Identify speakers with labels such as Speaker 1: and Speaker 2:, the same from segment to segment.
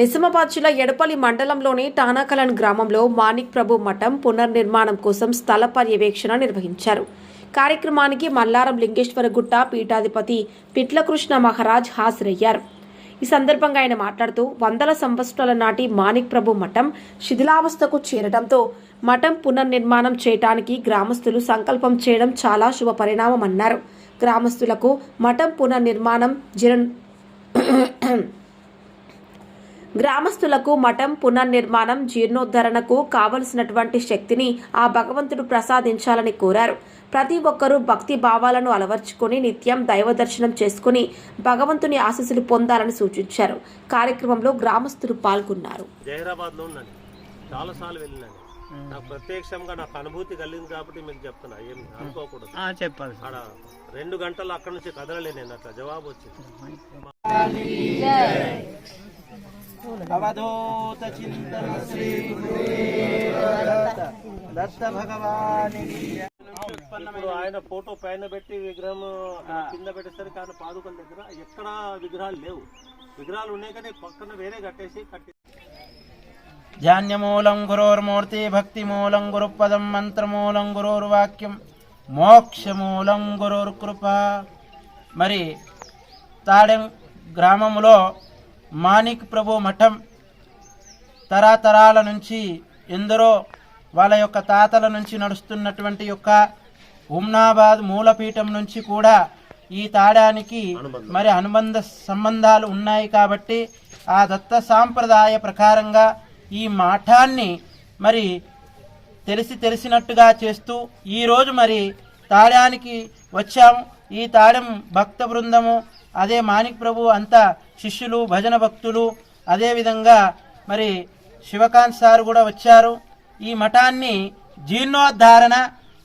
Speaker 1: నిజామాబాద్ జిల్లా ఎడపల్లి మండలంలోని టానాకలన్ గ్రామంలో మాణిక్ ప్రభు మఠం పునర్నిర్మాణం కోసం స్థల పర్యవేక్షణ నిర్వహించారు. కార్యక్రమానికి మల్లారం లింగేశ్వర గుట్ట పీఠాధిపతి పిట్లకృష్ణ మహారాజ్ హాజరయ్యారు. ఈ సందర్భంగా ఆయన మాట్లాడుతూ వందల సంవత్సరాల నాటి మాణిక్ ప్రభు మఠం శిథిలావస్థకు చేరడంతో మఠం పునర్నిర్మాణం చేయటానికి గ్రామస్తులు సంకల్పం చేయడం చాలా శుభ పరిణామం అన్నారు. గ్రామస్తులకు మఠం పునర్నిర్మాణం జన గ్రామస్తులకు మఠం పునర్నిర్మాణం జీర్ణోద్ధరణకు కావలసినటువంటి శక్తిని ఆ భగవంతుడు ప్రసాదించాలని కోరారు. ప్రతి ఒక్కరూ భక్తి భావాలను అలవర్చుకొని నిత్యం దైవ దర్శనం చేసుకుని భగవంతుని ఆశీస్సులు పొందాలని సూచించారు. కార్యక్రమంలో గ్రామస్తులు పాల్గొన్నారు.
Speaker 2: జహీరాబాద్లో ఉన్నాను. చాలాసార్లు వెళ్ళినాను. నాకు ప్రత్యక్షంగా నాకు అనుభూతి కలిగింది కాబట్టి మీకు చెప్తున్నా. ఏం అనుకోకూడదు.
Speaker 3: ఆ, చెప్పాలి సార్.
Speaker 2: ఆడ రెండు గంటలు అక్కడ నుంచి కదలలే నేను అట్లా. జవాబు వచ్చింది.
Speaker 3: అవధూత చింతన శ్రీ దత్త భగవాని
Speaker 2: ఇప్పుడు ఆయన ఫోటో పైన పెట్టి విగ్రహం కింద పెట్టేసరికి ఆయన పాదుకల దగ్గర ఎక్కడ విగ్రహాలు లేవు. విగ్రహాలు ఉన్నాయి కానీ పక్కన వేరే కట్టేసి కట్టి
Speaker 3: ధాన్యమూలం గురోర్మూర్తి భక్తిమూలం గురుపదం మంత్రమూలం గురోర్వాక్యం మోక్షమూలం గురోర్కృప. మరి తాడెం గ్రామంలో మాణిక్ ప్రభు మఠం తరతరాల నుంచి ఎందరో వాళ్ళ యొక్క తాతల నుంచి నడుస్తున్నటువంటి యొక్క ఉమ్నాబాద్ మూలపీఠం నుంచి కూడా ఈ తాడానికి మరి అనుబంధ సంబంధాలు ఉన్నాయి కాబట్టి ఆ దత్త సాంప్రదాయ ప్రకారంగా ఈ మఠాన్ని మరి తెలిసి తెలిసినట్టుగా చేస్తూ ఈరోజు మరి తాడానికి వచ్చాము. ఈ తాడెం భక్త బృందము అదే మాణిక్ ప్రభు అంతా శిష్యులు భజన భక్తులు. అదేవిధంగా మరి శివకాంత్ సార్ కూడా వచ్చారు. ఈ మఠాన్ని జీర్ణోద్ధారణ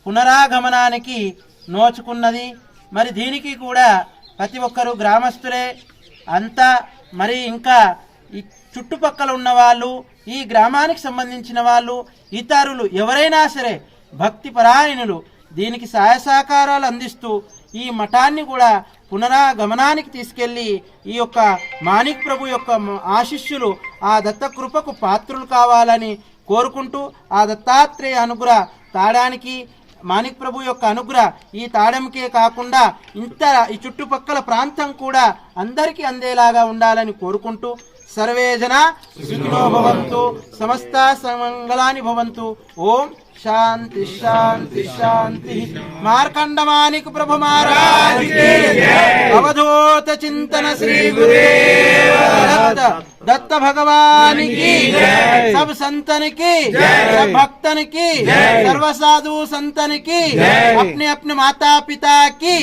Speaker 3: పునరాగమనానికి నోచుకున్నది. మరి దీనికి కూడా ప్రతి ఒక్కరు గ్రామస్తులే. అంతా మరి ఇంకా ఈ చుట్టుపక్కల ఉన్న వాళ్ళు ఈ గ్రామానికి సంబంధించిన వాళ్ళు ఇతరులు ఎవరైనా సరే భక్తి పరాయణులు దీనికి సహాయ సహకారాలు అందిస్తూ ఈ మఠాన్ని కూడా పునరాగమనానికి తీసుకెళ్ళి ఈ యొక్క మాణిక్ ప్రభు యొక్క ఆశిష్యులు ఆ దత్త కృపకు పాత్రులు కావాలని కోరుకుంటూ ఆ దత్తాత్రేయ అనుగ్రహ తాడానికి మాణిక్ ప్రభు యొక్క అనుగ్రహ ఈ తాడంకే కాకుండా ఇంత ఈ చుట్టుపక్కల ప్రాంతం కూడా అందరికీ అందేలాగా ఉండాలని కోరుకుంటూ సర్వేజన సుఖినో భవంతు సమస్త సమంగళాని భవంతు. ఓం शांति शांति शांति। मार्कंड मानिक प्रभु महाराज अवधूत चिंतन श्री गुरुदेव। दत्त भगवान की सब संतन की सब भक्तन की सर्व साधु संतन की अपने अपने माता पिता की